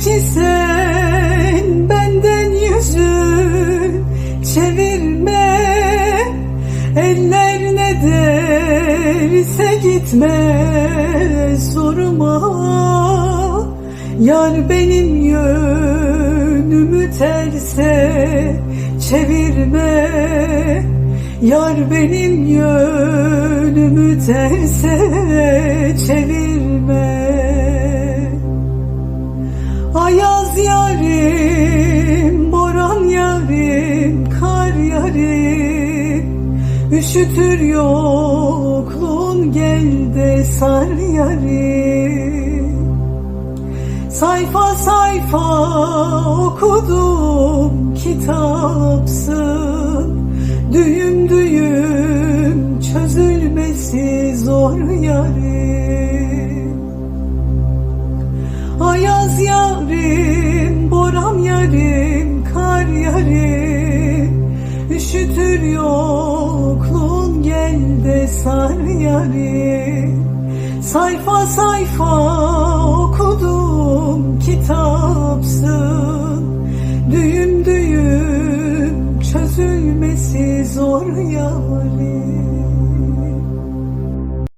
ki sen benden yüzün çevirme. Eller ne derse gitme zoruma. Yar benim yönümü terse çevirme. Yar benim yönümü terse çevirme. Üşütür yokluğun gel de sar yarim Sayfa sayfa okudum kitapsın. Düğüm düğüm çözülmesi zor yarim Ayaz yarim, boran yarim, kar yarim sar yarim Sayfa sayfa okudum kitapsın. Düğüm düğüm çözülmesi zor yarim